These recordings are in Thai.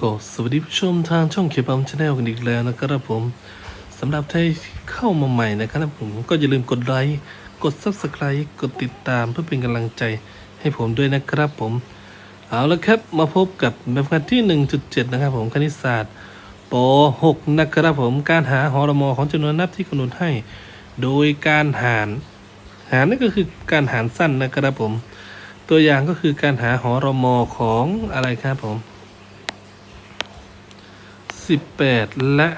ก็สวัสดีผู้ชมทางช่องเคปัมชาแนลกันอีกแล้วนะครับผมสำหรับใครเข้ามาใหม่นะครับผมก็อย่าลืมกดไลค์กด Subscribe กดติดตามเพื่อเป็นกำลังใจให้ผมด้วยนะครับผม เอาละครับมาพบกับแบบงานที่ 1.7 นะครับผมคณิตศาสตร์ป .6 นะครับผมการหาหอรมอของจำนวนนับที่กำหนดให้ โดยการหาร หารนั่นก็คือการหารสั้นนะครับผม ตัวอย่างก็คือการหาหอรมอของอะไรครับผม 18และ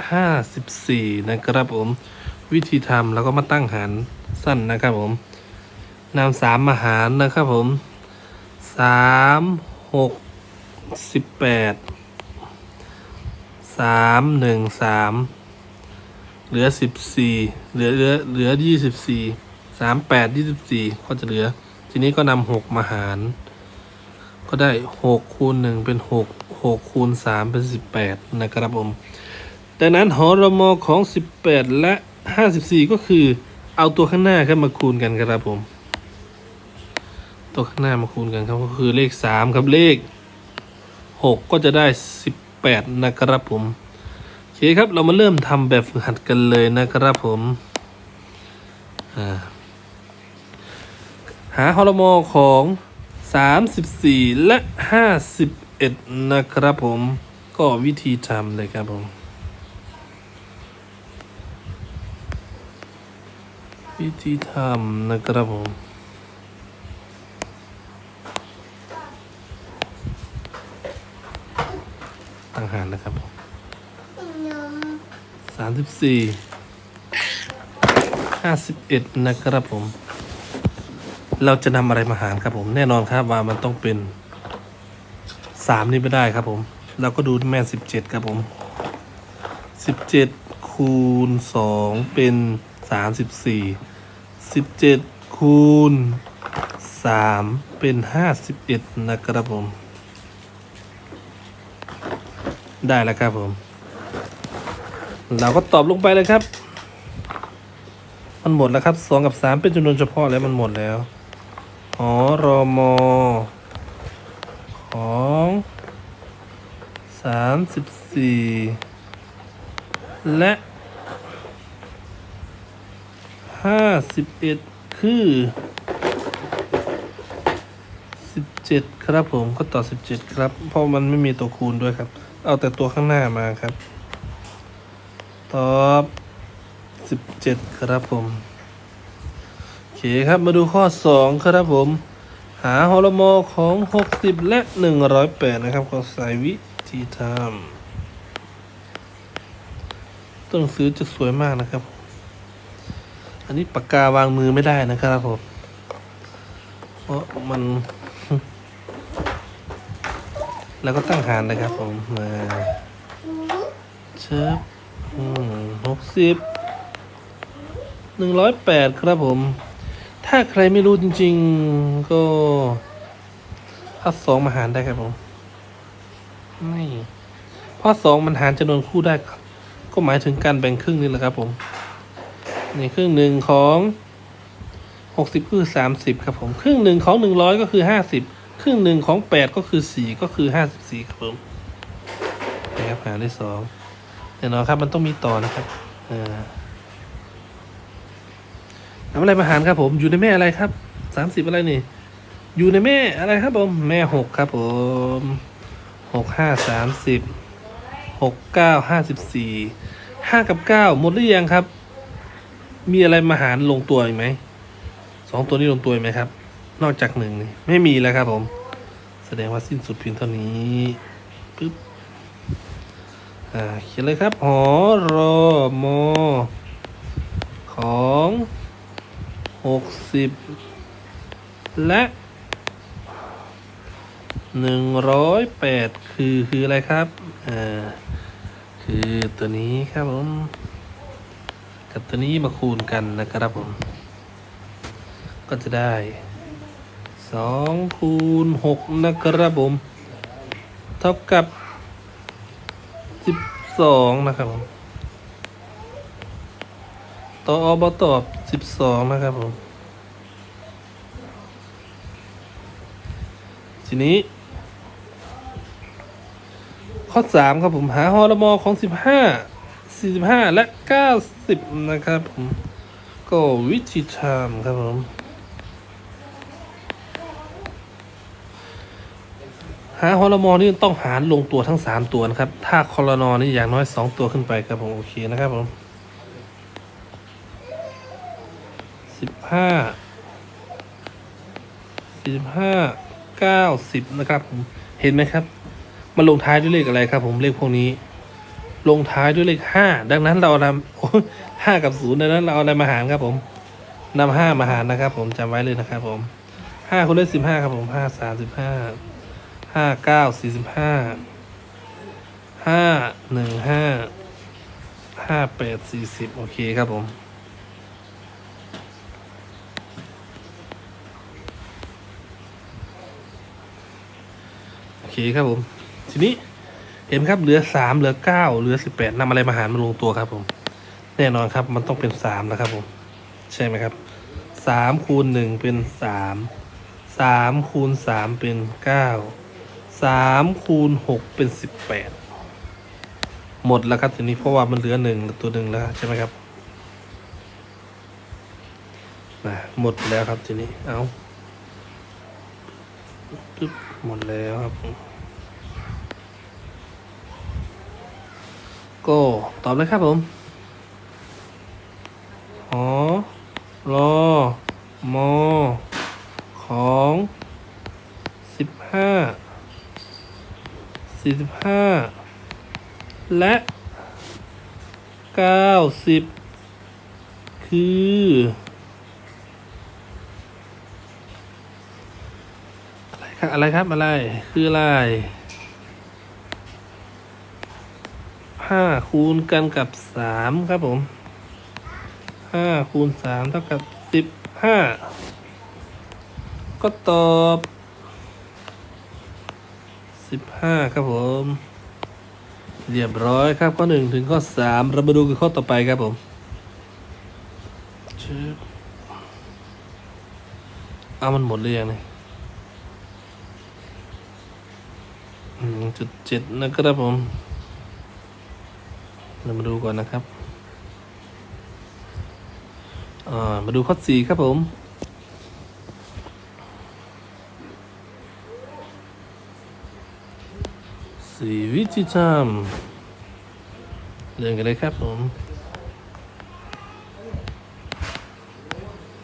54 นะครับผม วิธีทำแล้วก็มาตั้งหารสั้นนะครับผมนำสามมาหารนะครับผมสามหกสิบแปดสามหนึ่งสามเหลือสิบสี่เหลือเหลือเหลือยี่สิบสี่สามแปดยี่สิบสี่ก็จะเหลือ ทีนี้ก็นำหกมาหาร ก็ได้หกคูณหนึ่งเป็นหก หกคูณสามเป็นสิบแปดนะครับผม ดังนั้นหอรมอของสิบแปดและห้าสิบสี่ก็คือเอาตัวข้างหน้าครับมาคูณกันครับผม ตัวข้างหน้ามาคูณกันครับก็คือเลขสามครับเลขหกก็จะได้สิบแปดนะครับผมโอเคครับเรามาเริ่มทำแบบฝึกหัดกันเลยนะครับผมอ่าหาหอรมอของ 34 และ 51นะครับผมก็วิธีทำเลยครับผม วิธีทำนะครับผมตั้งหารนะครับผมสามสิบสี่ห้าสิบเอ็ดนะครับผม เราจะนำอะไรมาหารครับผม แน่นอนครับว่ามันต้องเป็น สามนี่ไม่ได้ครับผมเราก็ดูที่แม่สิบเจ็ดครับผมสิบเจ็ดคูณสองเป็นสามสิบสี่สิบเจ็ดคูณสามเป็นห้าสิบเอ็ดนะครับผม ได้แล้วครับผม เราก็ตอบลงไปเลยครับ มันหมดแล้วครับสองกับสามเป็นจำนวนเฉพาะแล้วมันหมดแล้วหอรอมอ ของสามสิบสี่และห้าสิบเอ็ดคือสิบเจ็ดครับผมก็ต่อสิบเจ็ดครับ เพราะมันไม่มีตัวคูณด้วยครับ เอาแต่ตัวข้างหน้ามาครับ ตอบสิบเจ็ดครับผมโอเคครับมาดูข้อ2ครับผม หาฮอลโมของ 60 และ 108 นะครับ ก็ใส่วิธีทำต้นซื้อจะสวยมากนะครับ อันนี้ปากกาวางมือไม่ได้นะครับผม เพราะมัน แล้วก็ตั้งหารนะครับผม มาเชิบหกสิบหนึ่งร้อยแปดครับผม ถ้าใครไม่รู้จริง ๆ ก็เอาสองมาหารได้ครับผม ไม่เพราะสองมันหารจำนวนคู่ได้ครับก็หมายถึงการแบ่งครึ่งนี่แหละครับผมนี่ครึ่งหนึ่งของหกสิบคือสามสิบครับผม ครึ่งหนึ่งของหนึ่งร้อยก็คือห้าสิบครึ่งหนึ่งของแปดก็คือสี่ก็คือห้าสิบสี่ครับผมนะครับหารได้สองแน่นอนครับมันต้องมีต่อนะครับเออ ทำอะไรมาหารครับผมอยู่ในแม่อะไรครับสามสิบอะไรนี่ อยู่ในแม่อะไรครับผมแม่หกครับผมหกห้าสามสิบหกเก้าห้าสิบสี่ห้ากับเก้าหมดหรือยังครับ มีอะไรมาหารลงตัวอีกไหมสองตัวนี้ลงตัวไหมครับ นอกจากหนึ่งนี่ไม่มีแล้วครับผม แสดงว่าสิ้นสุดเพียงเท่านี้ปึ๊บอ่าเขียนเลยครับหอรอมอของ หกสิบและหนึ่งร้อยแปดคือคืออะไรครับอ่าคือตัวนี้ครับผมกับตัวนี้มาคูณกันนะครับผม ก็จะได้สองคูณหกนะครับผม เท่ากับสิบสองนะครับผมต่ออบตอบสิบสองนะครับผม ทีนี้ ข้อสามครับผมหาฮอลมอของสิบห้าสี่สิบห้าและเก้าสิบนะครับผม ก็วิธีทำครับผมหาฮอลมอนี่ต้องหารลงตัวทั้งสามตัวนะครับ ถ้าคอรนอนี่อย่างน้อยสองตัวขึ้นไปครับผม โอเคนะครับผมสิบ ห้าสี่สิบห้าเก้าสิบนะครับผมเห็นไหมครับมันลงท้ายด้วยเลขอะไรครับ ผมเลขพวกนี้ ลงท้ายด้วยเลขห้าดังนั้นเรานำโอ้ห้ากับศูนย์ดังนั้นเราเอาอะไรมาหารครับผมนำห้ามาหารนะครับ ผมจำไว้เลยนะครับ ผมห้าคูณด้วยสิบห้าครับผมห้าสามสิบห้าห้าเก้าสี่สิบห้าห้าหนึ่งห้าห้าแปดสี่สิบโอเคครับผม เคครับผม ทีนี้เห็นไหมครับเหลือสามเหลือเก้าเหลือสิบแปดนำอะไรมาหารมาลงตัวครับผม แน่นอนครับมันต้องเป็นสามนะครับผม ใช่ไหมครับสามคูณหนึ่งเป็นสามสามคูณสามเป็นเก้าสามคูณหกเป็นสิบแปดหมดแล้วครับทีนี้เพราะว่ามันเหลือหนึ่งตัวหนึ่งแล้วใช่ไหมครับนะหมดแล้วครับทีนี้เอาปึ๊บ หมดแล้วครับผมก็ตอบเลยครับผมหอรอมอของสิบห้าสี่สิบห้าและเก้าสิบคือ อะไรครับอะไร คืออะไรห้าคูณกันกับสามครับผมห้าคูณสามเท่ากับสิบห้าก็ตอบสิบห้าครับผม เรียบร้อยครับข้อหนึ่งถึงข้อสามเรามาดูกันข้อต่อไปครับผมชึบเอามันหมดหรือยังเนี่ย จุดเจ็ดนะครับผมเรามาดูก่อนนะครับมาดูข้อสี่ครับผมสี่วิธีทำเรื่องกันเลยครับผม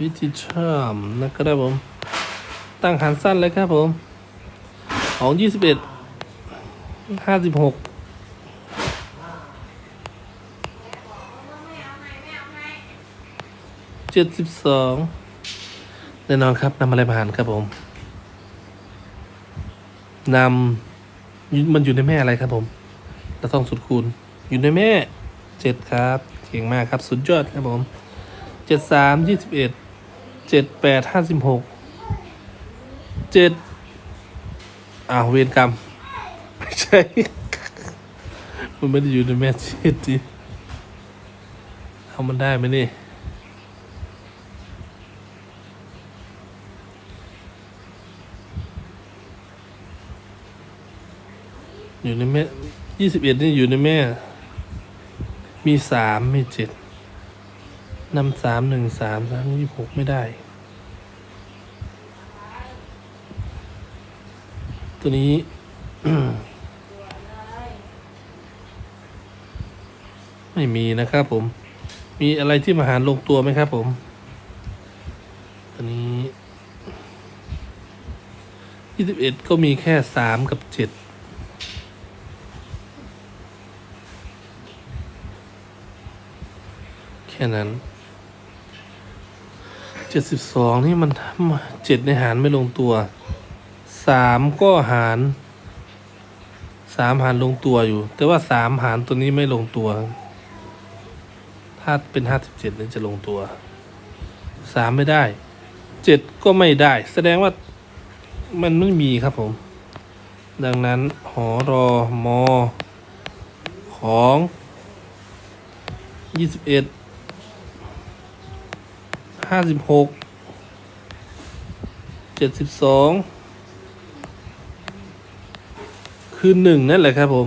วิธีทำนะครับผม ตั้งหันสั้นเลยครับผม ของยี่สิบเอ็ด ห้าสิบหกเจ็ดสิบสองแน่นอนครับนำอะไรมาหารครับผมนำมันอยู่ในแม่อะไรครับผมเราต้องสุดคูณอยู่ในแม่เจ็ดครับเก่งมากครับสุดยอดครับผมเจ็ดสามยี่สิบเอ็ดเจ็ดแปดห้าสิบหกเจ็ดอ้าวเวรกรรม มันไม่ได้อยู่ในแม่เจ็ดดิเอามันได้ไหมนี่อยู่ในแม่ยี่สิบเอ็ดนี่อยู่ในแม่ มีสามมีเจ็ดนำสามหนึ่งสามสามยี่หกไม่ได้ ตัวนี้ ไม่มีนะครับผม มีอะไรที่มาหารลงตัวไหมครับผมตัวนี้ยี่สิบเอ็ดก็มีแค่สามกับเจ็ดแค่นั้นเจ็ดสิบสองนี่มันเจ็ดในหารไม่ลงตัวสามก็หารสามหารลงตัวอยู่ แต่ว่าสามหารตัวนี้ไม่ลงตัว ถ้าเป็นห้าสิบเจ็ดนี่จะลงตัวสามไม่ได้เจ็ดก็ไม่ได้ แสดงว่ามันไม่มีครับผม ดังนั้นหอรอมอของยี่สิบเอ็ดห้าสิบหกเจ็ดสิบสองคือหนึ่งนั่นแหละครับผม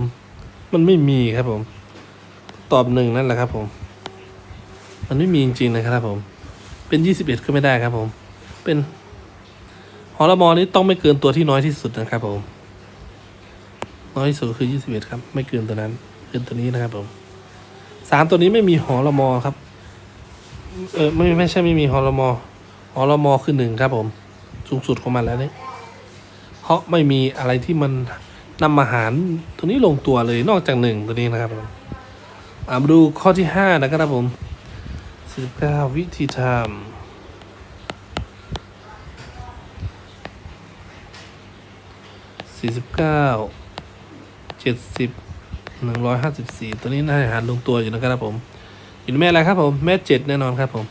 มันไม่มีครับผม ตอบหนึ่งนั่นแหละครับผม มันไม่มีจริงๆนะครับผม เป็นยี่สิบเอ็ดก็ไม่ได้ครับผม เป็นหอละมอนี้ต้องไม่เกินตัวที่น้อยที่สุดนะครับผม น้อยที่สุดคือยี่สิบเอ็ดครับ ไม่เกินตัวนั้น เกินตัวนี้นะครับผมสามตัวนี้ไม่มีหอละมอครับ เออไม่ไม่ใช่ไม่มีหอละมอหอละมอคือหนึ่งครับผม สูงสุดของมันแล้วนี่เพราะไม่มีอะไรที่มันนำอาหารตัวนี้ลงตัวเลยนอกจากหนึ่งตัวนี้นะครับผมมาดูข้อที่ห้านะครับผม สิบเก้าวิธีทำสี่สิบเก้าเจ็ดสิบหนึ่งร้อยห้าสิบสี่ตัวนี้น่าจะอาหารลงตัวอยู่นะครับผม อยู่ในแม่อะไรครับผม แม่เจ็ดแน่นอนครับผม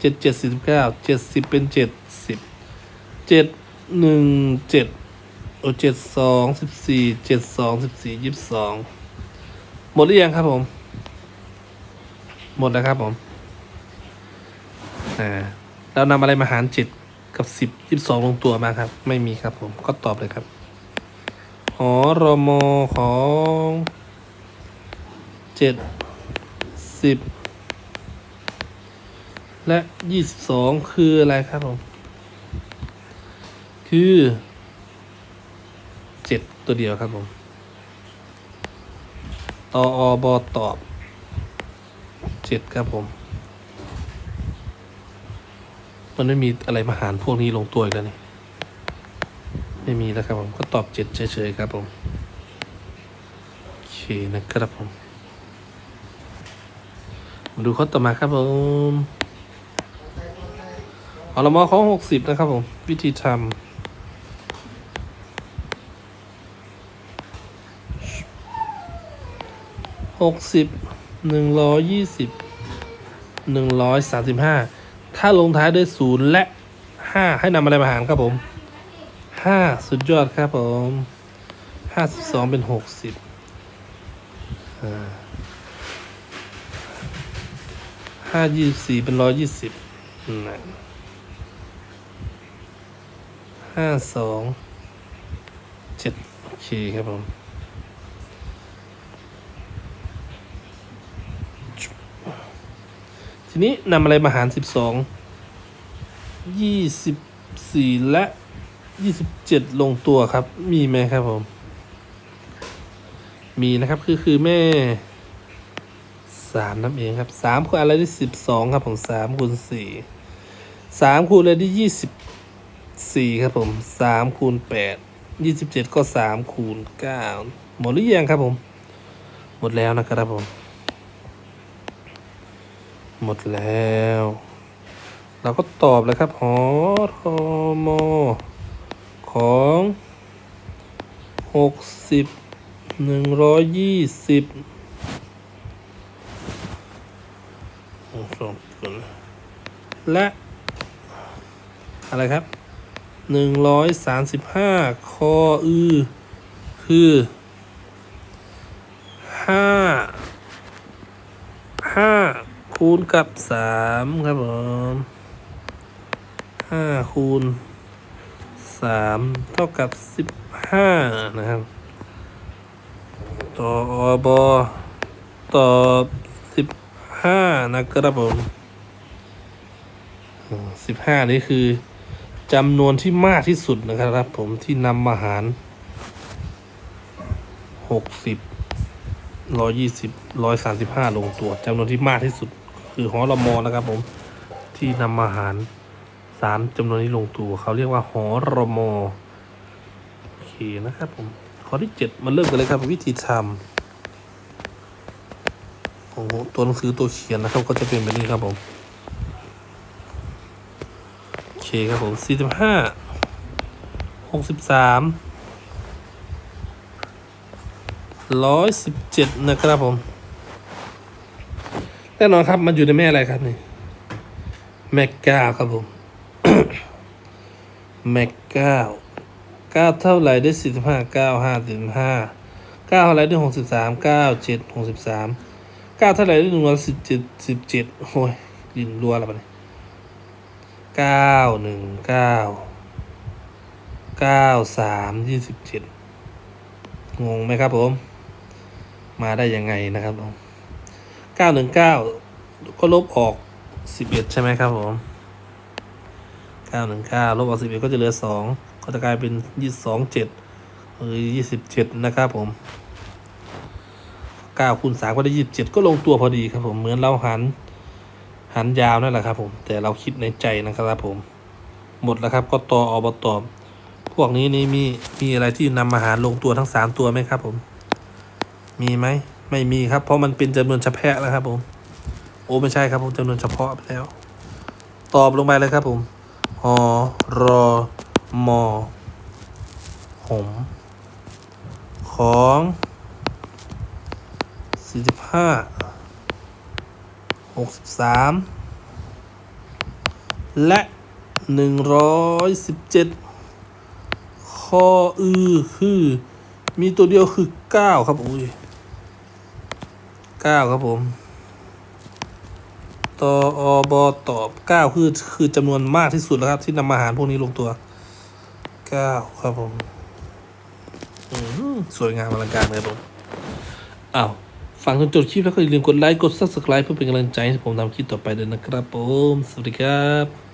เจ็ดเจ็ดสี่สิบเก้าเจ็ดสิบเป็นเจ็ดสิบเจ็ดหนึ่งเจ็ดโอเจ็ดสองสิบสี่เจ็ดสองสิบสี่ยี่สิบสองหมดหรือยังครับผม หมดแล้วครับผมอ่าเรานำอะไรมาหารเจ็ดกับสิบยี่สิบสองลงตัวมาครับ ไม่มีครับผมก็ตอบเลยครับหอรมของเจ็ดสิบและยี่สิบสองคืออะไรครับผม คือเจ็ดตัวเดียวครับผมตออบอตอบ จ็ดครับผม มันไม่มีอะไรมาหารพวกนี้ลงตัวอีกแล้วนี่ ไม่มีแล้วครับผม ก็ตอบเจ็ดเฉยๆครับผม โอเคนะครับผม มาดูข้อต่อมาครับผมอาลมอข้อหกสิบนะครับผม วิธีทำหกสิบหนึ่งร้อยยี่สิบ หนึ่งร้อยสามสิบห้าถ้าลงท้ายด้วยศูนย์และห้าให้นำอะไรมาหารครับผมห้าสุดยอดครับผมห้าสิบสองเป็นหกสิบอ่าห้ายี่สี่เป็นร้อยยี่สิบห้าสองเจ็ดโอเคครับผม ทีนี้นำอะไรมาหารสิบสองยี่สิบสี่และยี่สิบเจ็ดลงตัวครับ มีไหมครับผม มีนะครับ คือคือแม่สามนั่นเองครับสามคูณอะไรได้สิบสองครับผมสามคูณสี่สามคูณอะไรได้ยี่สิบสี่ครับผมสามคูณแปดยี่สิบเจ็ดก็สามคูณเก้าหมดหรือยังครับผม หมดแล้วนะครับผม หมดแล้ว เราก็ตอบเลยครับ หอทมอของหกสิบหนึ่งร้อยยี่สิบสองส่วนและ อะไรครับหนึ่งร้อยสามสิบห้าคออือ คือห้าห้า คูณกับสามครับผมห้าคูณสามเท่ากับสิบห้านะครับ ต่ออบอตอบสิบห้านะครับผมสิบห้านี่คือจำนวนที่มากที่สุดนะครับ ผมที่นำมาหารหกสิบร้อยี่สิบร้อยสามสิบห้าลงตัวจำนวนที่มากที่สุด คือหอรมอนะครับผมที่นำมาหารสามจำนวนนี้ลงตัวเขาเรียกว่าหอรมอโอเคนะครับผมข้อที่เจ็ดมาเริ่มกันเลยครับวิธีทำโอ้โหตัวหนังสือตัวเขียนนะครับ ก็จะเป็นแบบนี้ครับผมโอเคครับผมสี่สิบห้าหกสิบสามร้อยสิบเจ็ดนะครับผม น่นอนครับ มันอยู่ในแม่อะไรครับนี่แม่เก้าครับผมแม่เก้าเก้าเท่าไหร่ได้สี่สิบห้าเก้าห้าสิบห้าเก้าเท่าไหร่ได้หกสิบสามเก้าเจ็ดหกสิบสามเก้าเท่าไหร่ได้หนึ่งร้อยสิบเจ็ดสิบเจ็ดโอ้ยดินรัวแล้วปะเนี่ยเก้าหนึ่งเก้าเก้าสามยี่สิบเจ็ดงงงไหมครับผม มาได้ยังไงนะครับผม เก้าหนึ่งเก้าก็ลบออกสิบเอ็ดใช่ไหมครับผมเก้าหนึ่งเก้าลบออกสิบเอ็ดก็จะเหลือสองก็จะกลายเป็นยี่สองเจ็ดหรือยี่สิบเจ็ดนะครับผมเก้าคูณสามก็ได้ยี่สิบเจ็ดก็ลงตัวพอดีครับผมเหมือนเราหันหันยาวนั่นแหละครับผมแต่เราคิดในใจนะครับผม หมดแล้วครับก็ตออบตอพวกนี้นี่มีมีอะไรที่นำมาหารลงตัวทั้งสามตัวไหมครับผม มีไหม ไม่มีครับ เพราะมันเป็นจำนวนเฉพาะแล้วครับผม โอ้ไม่ใช่ครับผมจำนวนเฉพาะไปแล้ว ตอบลงไปเลยครับผมหอรอมอหมของสี่สิบห้าหกสิบสามและหนึ่งร้อยสิบเจ็ดข้ออือคือ มีตัวเดียวคือเก้าครับอุ้ย เก้าครับผมตออบอตอบเก้าคือคือจำนวนมากที่สุดแล้วครับ ที่นำมาหารพวกนี้ลงตัวเก้าครับผมอืมสวยงามอลังการเลยครับผมอ้าวฟังจนจบคลิปแล้วก็อย่าลืมกดไลค์ กด subscribe เพื่อเป็นกำลังใจให้ผมทำคลิปต่อไปด้วยนะครับผม สวัสดีครับ